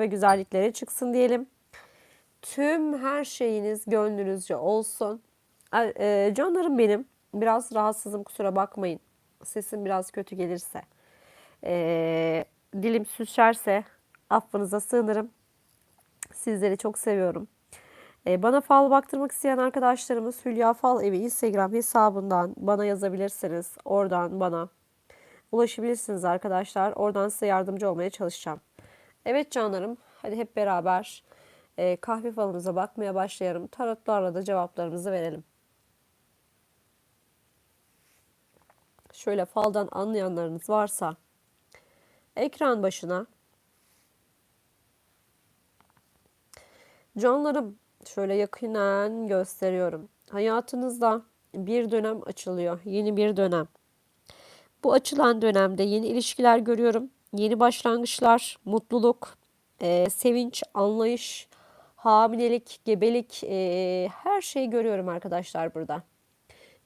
ve güzellikleri çıksın diyelim. Tüm her şeyiniz gönlünüzce olsun. E, canlarım benim. Biraz rahatsızım kusura bakmayın. Sesim biraz kötü gelirse. E, dilim sürçerse affınıza sığınırım. Sizleri çok seviyorum. E, bana fal baktırmak isteyen arkadaşlarımız Hülya Fal Evi Instagram hesabından bana yazabilirsiniz. Oradan bana ulaşabilirsiniz arkadaşlar. Oradan size yardımcı olmaya çalışacağım. Evet canlarım, hadi hep beraber e, kahve falımıza bakmaya başlayalım. Tarotlarla da cevaplarımızı verelim. Şöyle faldan anlayanlarınız varsa ekran başına Canlarım şöyle yakinen gösteriyorum. Hayatınızda bir dönem açılıyor. Yeni bir dönem. Bu açılan dönemde yeni ilişkiler görüyorum. Yeni başlangıçlar, mutluluk, e, sevinç, anlayış, hamilelik, gebelik e, her şeyi görüyorum arkadaşlar burada.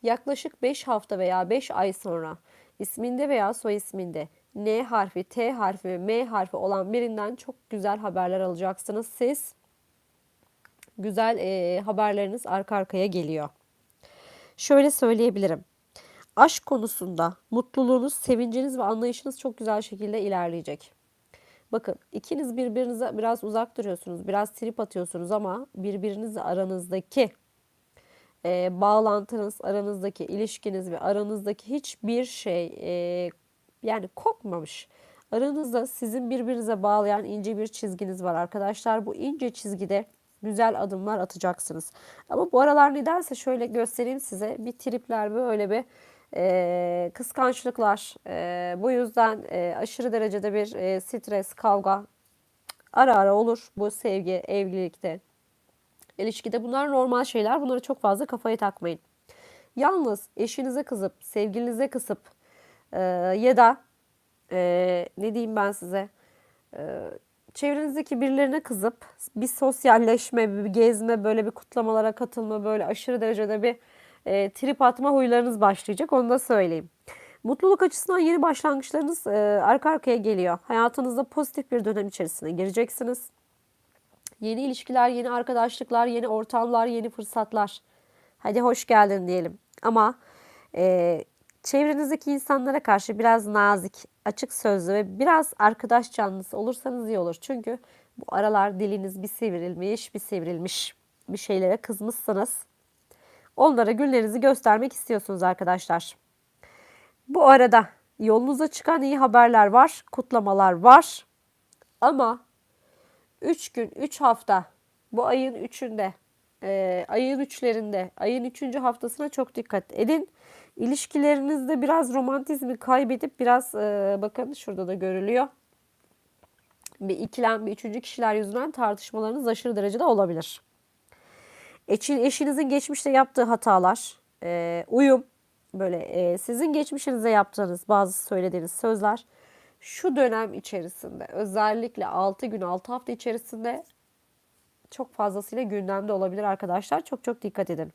Yaklaşık 5 hafta veya 5 ay sonra isminde veya soy isminde N harfi, T harfi ve M harfi olan birinden çok güzel haberler alacaksınız. Siz güzel e, haberleriniz arka arkaya geliyor. Şöyle söyleyebilirim. Aşk konusunda mutluluğunuz, sevinciniz ve anlayışınız çok güzel şekilde ilerleyecek. Bakın ikiniz birbirinize biraz uzak duruyorsunuz, biraz trip atıyorsunuz ama birbirinizle aranızdaki e, bağlantınız, aranızdaki ilişkiniz ve aranızdaki hiçbir şey e, yani kopmamış. Aranızda sizin birbirinize bağlayan ince bir çizginiz var arkadaşlar. Bu ince çizgide güzel adımlar atacaksınız. Ama bu aralar nedense şöyle göstereyim size bir tripler böyle bir e, kıskançlıklar. E, bu yüzden e, aşırı derecede bir e, stres, kavga ara ara olur bu sevgi, evlilikte, ilişkide. Bunlar normal şeyler. Bunları çok fazla kafaya takmayın. Yalnız eşinize kızıp, sevgilinize kısıp e, ya da e, ne diyeyim ben size e, çevrenizdeki birilerine kızıp bir sosyalleşme, bir gezme, böyle bir kutlamalara katılma, böyle aşırı derecede bir e, trip atma huylarınız başlayacak. Onu da söyleyeyim. Mutluluk açısından yeni başlangıçlarınız e, arka arkaya geliyor. Hayatınızda pozitif bir dönem içerisine gireceksiniz. Yeni ilişkiler, yeni arkadaşlıklar, yeni ortamlar, yeni fırsatlar. Hadi hoş geldin diyelim. Ama e, çevrenizdeki insanlara karşı biraz nazik, açık sözlü ve biraz arkadaş canlısı olursanız iyi olur. Çünkü bu aralar diliniz bir sivrilmiş, bir sivrilmiş bir şeylere kızmışsınız. Onlara günlerinizi göstermek istiyorsunuz arkadaşlar. Bu arada yolunuza çıkan iyi haberler var, kutlamalar var. Ama 3 gün, 3 hafta bu ayın 3'ünde, e, ayın 3'lerinde, ayın 3. haftasına çok dikkat edin. İlişkilerinizde biraz romantizmi kaybedip biraz e, bakın şurada da görülüyor. Bir ikilem, bir üçüncü kişiler yüzünden tartışmalarınız aşırı derecede olabilir. Eşin, eşinizin geçmişte yaptığı hatalar, e, uyum, böyle e, sizin geçmişinize yaptığınız bazı söylediğiniz sözler şu dönem içerisinde özellikle 6 gün 6 hafta içerisinde çok fazlasıyla gündemde olabilir arkadaşlar. Çok çok dikkat edin.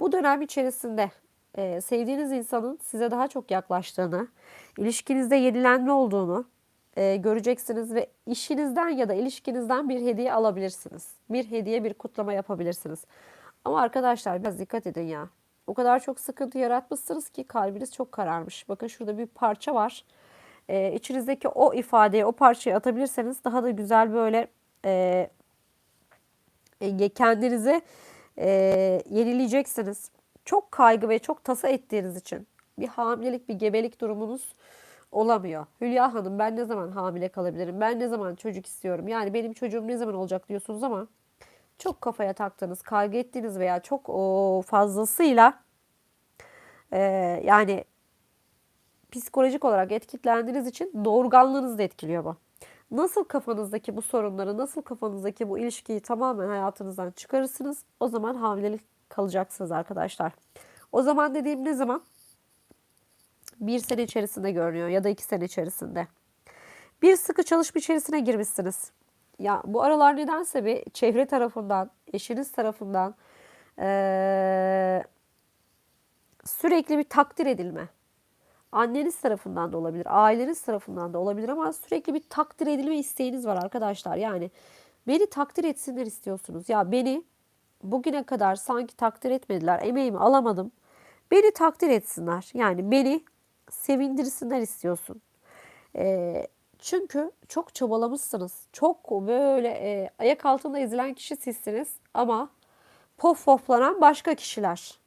Bu dönem içerisinde e, sevdiğiniz insanın size daha çok yaklaştığını, ilişkinizde yenilenme olduğunu e, göreceksiniz ve işinizden ya da ilişkinizden bir hediye alabilirsiniz. Bir hediye, bir kutlama yapabilirsiniz. Ama arkadaşlar biraz dikkat edin ya. O kadar çok sıkıntı yaratmışsınız ki kalbiniz çok kararmış. Bakın şurada bir parça var. E, içinizdeki o ifadeyi, o parçayı atabilirseniz daha da güzel böyle e, kendinizi e, yenileyeceksiniz. Çok kaygı ve çok tasa ettiğiniz için bir hamilelik, bir gebelik durumunuz olamıyor. Hülya Hanım ben ne zaman hamile kalabilirim? Ben ne zaman çocuk istiyorum? Yani benim çocuğum ne zaman olacak diyorsunuz ama çok kafaya taktığınız, kaygı ettiğiniz veya çok o, fazlasıyla e, yani psikolojik olarak etkilediğiniz için doğurganlığınızı da etkiliyor bu. Nasıl kafanızdaki bu sorunları, nasıl kafanızdaki bu ilişkiyi tamamen hayatınızdan çıkarırsınız, o zaman hamilelik kalacaksınız arkadaşlar. O zaman dediğim ne zaman? Bir sene içerisinde görünüyor ya da iki sene içerisinde. Bir sıkı çalışma içerisine girmişsiniz. Ya bu aralar nedense bir çevre tarafından, eşiniz tarafından ee, sürekli bir takdir edilme. Anneniz tarafından da olabilir, aileniz tarafından da olabilir ama sürekli bir takdir edilme isteğiniz var arkadaşlar. Yani beni takdir etsinler istiyorsunuz. Ya beni bugüne kadar sanki takdir etmediler, emeğimi alamadım. Beni takdir etsinler. Yani beni sevindirsinler istiyorsun. E, çünkü çok çabalamışsınız. Çok böyle e, ayak altında ezilen kişi sizsiniz ama pof poflanan başka kişiler.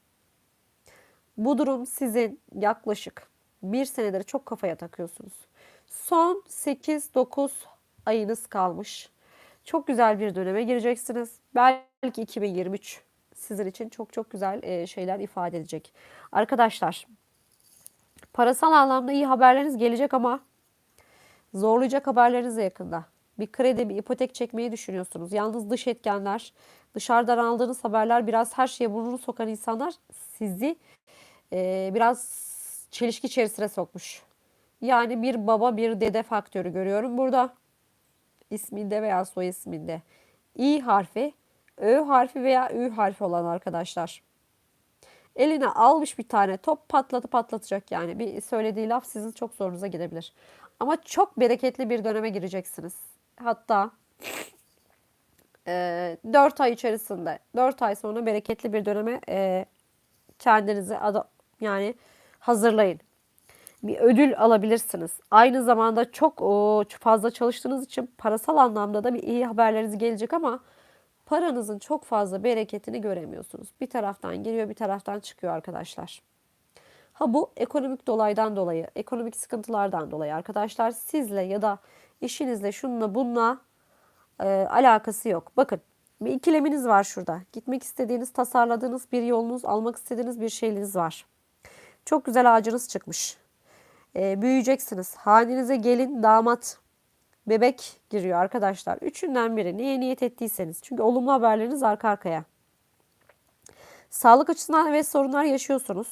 Bu durum sizin yaklaşık bir senedir çok kafaya takıyorsunuz. Son 8-9 ayınız kalmış. Çok güzel bir döneme gireceksiniz. Belki 2023 sizin için çok çok güzel e, şeyler ifade edecek. Arkadaşlar parasal anlamda iyi haberleriniz gelecek ama zorlayacak haberleriniz de yakında. Bir kredi, bir ipotek çekmeyi düşünüyorsunuz. Yalnız dış etkenler, dışarıdan aldığınız haberler biraz her şeye burnunu sokan insanlar sizi e, biraz çelişki içerisine sokmuş. Yani bir baba bir dede faktörü görüyorum burada. isminde veya soy isminde. İ harfi, Ö harfi veya Ü harfi olan arkadaşlar. Eline almış bir tane top patlatıp patlatacak yani. Bir söylediği laf sizin çok zorunuza gidebilir. Ama çok bereketli bir döneme gireceksiniz. Hatta e, 4 ay içerisinde, 4 ay sonra bereketli bir döneme e, kendinizi ada, yani hazırlayın. Bir ödül alabilirsiniz. Aynı zamanda çok o, fazla çalıştığınız için parasal anlamda da bir iyi haberleriniz gelecek ama paranızın çok fazla bereketini göremiyorsunuz. Bir taraftan geliyor, bir taraftan çıkıyor arkadaşlar. Ha bu ekonomik dolaydan dolayı, ekonomik sıkıntılardan dolayı arkadaşlar sizle ya da işinizle şununla bununla e, alakası yok. Bakın bir ikileminiz var şurada. Gitmek istediğiniz, tasarladığınız bir yolunuz, almak istediğiniz bir şeyiniz var. Çok güzel ağacınız çıkmış. E, büyüyeceksiniz. Hanenize gelin, damat, bebek giriyor arkadaşlar. Üçünden biri neye niyet ettiyseniz. Çünkü olumlu haberleriniz arka arkaya. Sağlık açısından evet sorunlar yaşıyorsunuz.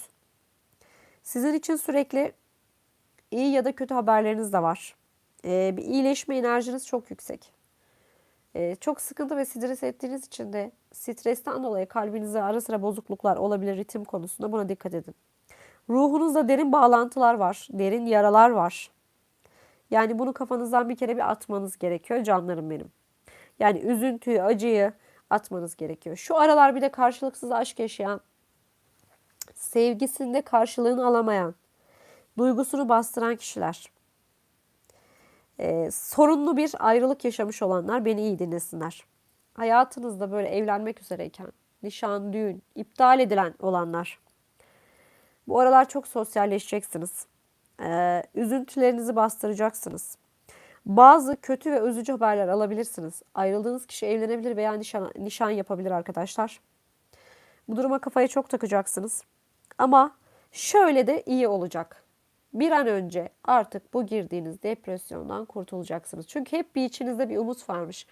Sizin için sürekli iyi ya da kötü haberleriniz de var. Ee, bir iyileşme enerjiniz çok yüksek. Ee, çok sıkıntı ve stres ettiğiniz için de stresten dolayı kalbinizde ara sıra bozukluklar olabilir ritim konusunda buna dikkat edin. Ruhunuzda derin bağlantılar var, derin yaralar var. Yani bunu kafanızdan bir kere bir atmanız gerekiyor canlarım benim. Yani üzüntüyü, acıyı atmanız gerekiyor. Şu aralar bir de karşılıksız aşk yaşayan, sevgisinde karşılığını alamayan, duygusunu bastıran kişiler. Ee, sorunlu bir ayrılık yaşamış olanlar beni iyi dinlesinler. Hayatınızda böyle evlenmek üzereyken, nişan, düğün, iptal edilen olanlar. Bu aralar çok sosyalleşeceksiniz. Ee, üzüntülerinizi bastıracaksınız. Bazı kötü ve üzücü haberler alabilirsiniz. Ayrıldığınız kişi evlenebilir veya nişan, nişan yapabilir arkadaşlar. Bu duruma kafaya çok takacaksınız. Ama şöyle de iyi olacak. Bir an önce artık bu girdiğiniz depresyondan kurtulacaksınız. Çünkü hep bir içinizde bir umut varmış.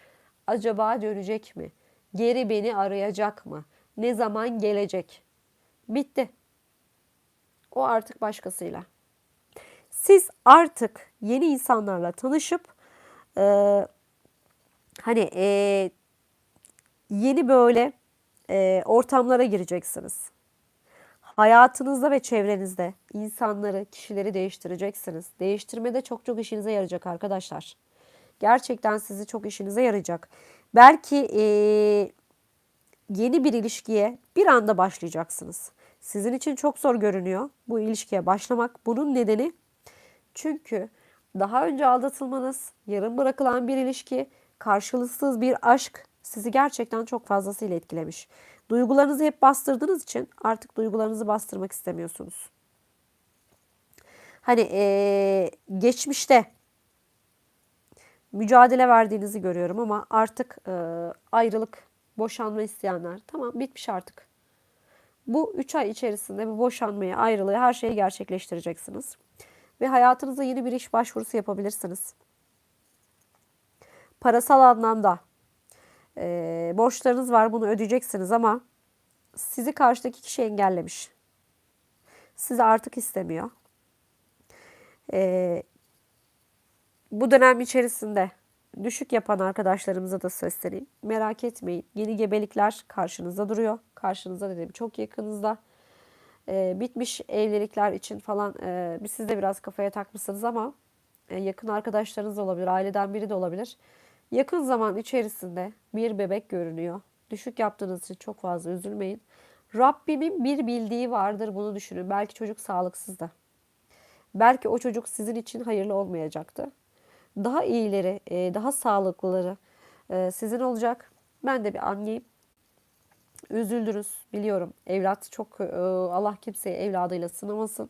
Acaba dönecek mi? Geri beni arayacak mı? Ne zaman gelecek? Bitti. O artık başkasıyla. Siz artık yeni insanlarla tanışıp e, hani e, yeni böyle e, ortamlara gireceksiniz. Hayatınızda ve çevrenizde insanları, kişileri değiştireceksiniz. Değiştirmede çok çok işinize yarayacak arkadaşlar. Gerçekten sizi çok işinize yarayacak. Belki e, yeni bir ilişkiye bir anda başlayacaksınız. Sizin için çok zor görünüyor bu ilişkiye başlamak. Bunun nedeni çünkü daha önce aldatılmanız, yarım bırakılan bir ilişki, karşılıksız bir aşk sizi gerçekten çok fazlasıyla etkilemiş. Duygularınızı hep bastırdığınız için artık duygularınızı bastırmak istemiyorsunuz. Hani ee, geçmişte mücadele verdiğinizi görüyorum ama artık e, ayrılık, boşanma isteyenler tamam bitmiş artık. Bu 3 ay içerisinde bu boşanmayı, ayrılığı, her şeyi gerçekleştireceksiniz. Ve hayatınıza yeni bir iş başvurusu yapabilirsiniz. Parasal anlamda e, borçlarınız var bunu ödeyeceksiniz ama sizi karşıdaki kişi engellemiş. Sizi artık istemiyor. E, bu dönem içerisinde düşük yapan arkadaşlarımıza da sesleneyim. Merak etmeyin. Yeni gebelikler karşınızda duruyor. Karşınızda dedim çok yakınızda. E, bitmiş evlilikler için falan e, siz de biraz kafaya takmışsınız ama e, yakın arkadaşlarınız da olabilir, aileden biri de olabilir. Yakın zaman içerisinde bir bebek görünüyor. Düşük yaptığınız için çok fazla üzülmeyin. Rabbimin bir bildiği vardır bunu düşünün. Belki çocuk sağlıksız da. Belki o çocuk sizin için hayırlı olmayacaktı. Daha iyileri, e, daha sağlıklıları e, sizin olacak. Ben de bir anneyim. Üzüldünüz biliyorum. Evlat çok e, Allah kimseyi evladıyla sınamasın.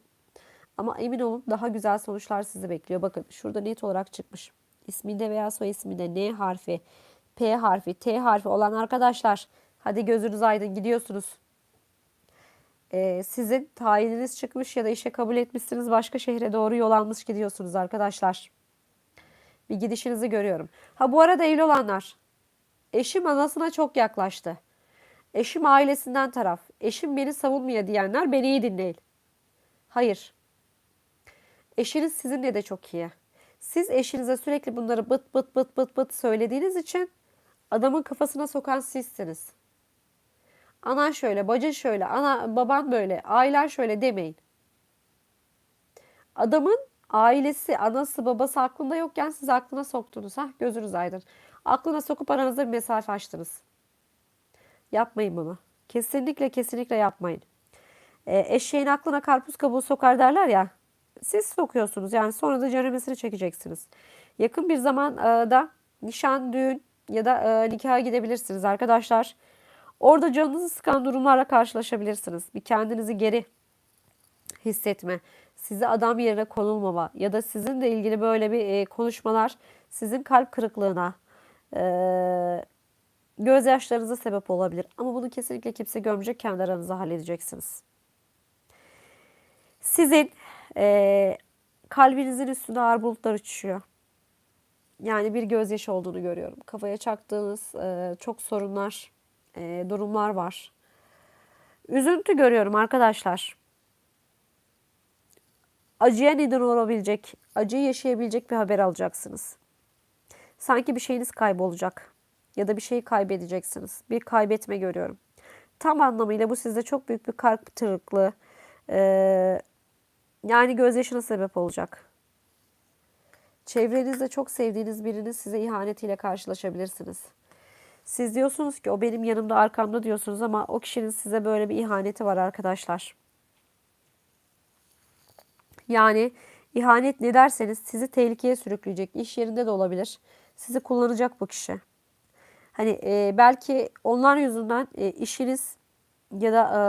Ama emin olun daha güzel sonuçlar sizi bekliyor. Bakın şurada net olarak çıkmış. İsminde veya soy isminde N harfi, P harfi, T harfi olan arkadaşlar hadi gözünüz aydın gidiyorsunuz. Ee, sizin tayininiz çıkmış ya da işe kabul etmişsiniz başka şehre doğru yol almış gidiyorsunuz arkadaşlar. Bir gidişinizi görüyorum. Ha bu arada evli olanlar eşim anasına çok yaklaştı. Eşim ailesinden taraf. Eşim beni savunmuyor diyenler beni iyi dinleyin. Hayır. Eşiniz sizinle de çok iyi. Siz eşinize sürekli bunları bıt bıt bıt bıt bıt söylediğiniz için adamın kafasına sokan sizsiniz. Anan şöyle, bacın şöyle, ana baban böyle, ailen şöyle demeyin. Adamın ailesi, anası, babası aklında yokken siz aklına soktunuz. Ha, gözünüz aydın. Aklına sokup aranızda bir mesafe açtınız. Yapmayın bunu. Kesinlikle kesinlikle yapmayın. E, eşeğin aklına karpuz kabuğu sokar derler ya. Siz sokuyorsunuz yani sonra da ceremesini çekeceksiniz. Yakın bir zamanda nişan, düğün ya da e, nikaha gidebilirsiniz arkadaşlar. Orada canınızı sıkan durumlarla karşılaşabilirsiniz. Bir kendinizi geri hissetme, size adam yerine konulmama ya da sizinle ilgili böyle bir e, konuşmalar sizin kalp kırıklığına, e, gözyaşlarınıza sebep olabilir. Ama bunu kesinlikle kimse görmeyecek, kendi aranızda halledeceksiniz. Sizin e, kalbinizin üstünde ağır bulutlar uçuşuyor. Yani bir gözyaşı olduğunu görüyorum. Kafaya çaktığınız e, çok sorunlar, e, durumlar var. Üzüntü görüyorum arkadaşlar. Acıya neden olabilecek, acıyı yaşayabilecek bir haber alacaksınız. Sanki bir şeyiniz kaybolacak ya da bir şeyi kaybedeceksiniz. Bir kaybetme görüyorum. Tam anlamıyla bu sizde çok büyük bir kalp tırıklığı, e, yani gözyaşına sebep olacak. Çevrenizde çok sevdiğiniz birinin size ihanetiyle karşılaşabilirsiniz. Siz diyorsunuz ki o benim yanımda arkamda diyorsunuz ama o kişinin size böyle bir ihaneti var arkadaşlar. Yani ihanet ne derseniz sizi tehlikeye sürükleyecek. İş yerinde de olabilir. Sizi kullanacak bu kişi. Hani e, belki onlar yüzünden e, işiniz ya da e,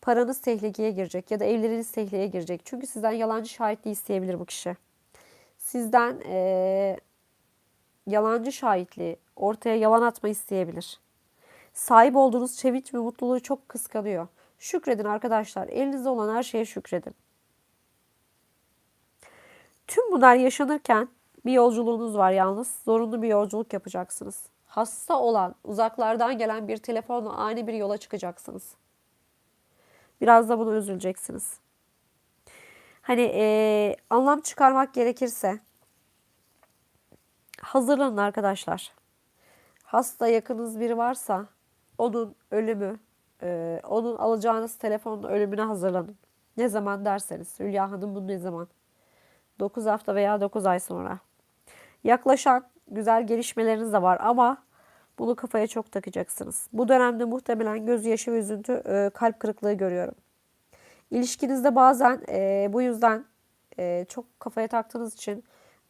paranız tehlikeye girecek ya da evleriniz tehlikeye girecek. Çünkü sizden yalancı şahitliği isteyebilir bu kişi. Sizden e, yalancı şahitliği, ortaya yalan atma isteyebilir. Sahip olduğunuz sevinç ve mutluluğu çok kıskanıyor. Şükredin arkadaşlar. Elinizde olan her şeye şükredin. Tüm bunlar yaşanırken bir yolculuğunuz var yalnız. Zorunlu bir yolculuk yapacaksınız. Hasta olan, uzaklardan gelen bir telefonla ani bir yola çıkacaksınız. Biraz da bunu üzüleceksiniz. Hani e, anlam çıkarmak gerekirse hazırlanın arkadaşlar. Hasta yakınız biri varsa onun ölümü, e, onun alacağınız telefonun ölümüne hazırlanın. Ne zaman derseniz. Hülya Hanım bu ne zaman? 9 hafta veya 9 ay sonra. Yaklaşan güzel gelişmeleriniz de var ama bunu kafaya çok takacaksınız. Bu dönemde muhtemelen gözyaşı ve üzüntü, e, kalp kırıklığı görüyorum. İlişkinizde bazen e, bu yüzden e, çok kafaya taktığınız için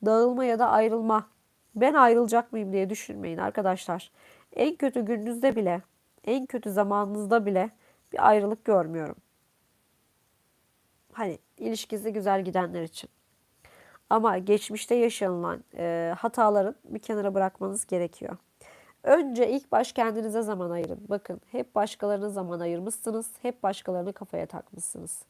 dağılma ya da ayrılma. Ben ayrılacak mıyım diye düşünmeyin arkadaşlar. En kötü gününüzde bile, en kötü zamanınızda bile bir ayrılık görmüyorum. Hani ilişkisi güzel gidenler için. Ama geçmişte yaşanılan e, hataların bir kenara bırakmanız gerekiyor. Önce ilk baş kendinize zaman ayırın. Bakın hep başkalarına zaman ayırmışsınız. Hep başkalarını kafaya takmışsınız.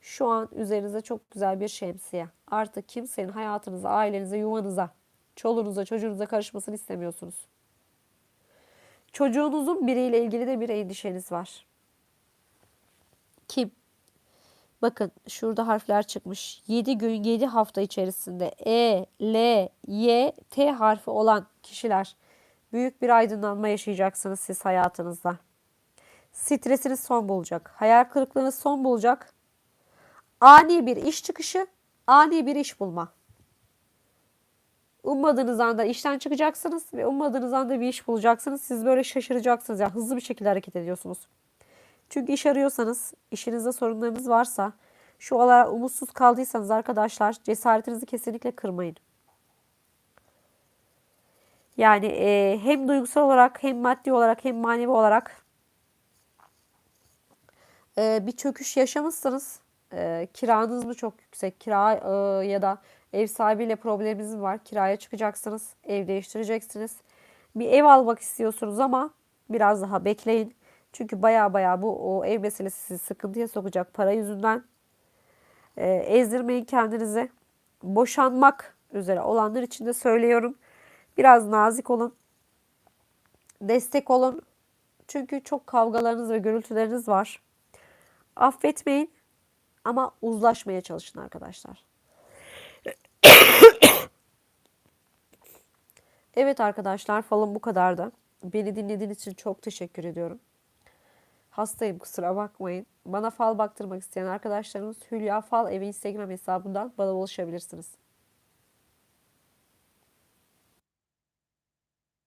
Şu an üzerinize çok güzel bir şemsiye. Artık kimsenin hayatınıza, ailenize, yuvanıza, çoluğunuza, çocuğunuza karışmasını istemiyorsunuz. Çocuğunuzun biriyle ilgili de bir endişeniz var. Kim? Bakın şurada harfler çıkmış. 7 gün 7 hafta içerisinde E, L, Y, T harfi olan kişiler büyük bir aydınlanma yaşayacaksınız siz hayatınızda. Stresiniz son bulacak. Hayal kırıklığınız son bulacak. Ani bir iş çıkışı, ani bir iş bulma. Ummadığınız anda işten çıkacaksınız ve ummadığınız anda bir iş bulacaksınız. Siz böyle şaşıracaksınız. Ya hızlı bir şekilde hareket ediyorsunuz. Çünkü iş arıyorsanız, işinizde sorunlarınız varsa, şu aralar umutsuz kaldıysanız arkadaşlar cesaretinizi kesinlikle kırmayın. Yani e, hem duygusal olarak hem maddi olarak hem manevi olarak e, bir çöküş yaşamışsınız. E, kiranız mı çok yüksek? Kira e, ya da ev sahibiyle probleminiz mi var? Kiraya çıkacaksınız, ev değiştireceksiniz. Bir ev almak istiyorsunuz ama biraz daha bekleyin. Çünkü baya baya bu o ev meselesi sizi sıkıntıya sokacak para yüzünden. E, ezdirmeyin kendinizi. Boşanmak üzere olanlar için de söylüyorum. Biraz nazik olun. Destek olun. Çünkü çok kavgalarınız ve gürültüleriniz var. Affetmeyin ama uzlaşmaya çalışın arkadaşlar. Evet arkadaşlar falım bu kadardı. Beni dinlediğiniz için çok teşekkür ediyorum. Hastayım kusura bakmayın. Bana fal baktırmak isteyen arkadaşlarımız Hülya Fal evi Instagram hesabından bana ulaşabilirsiniz.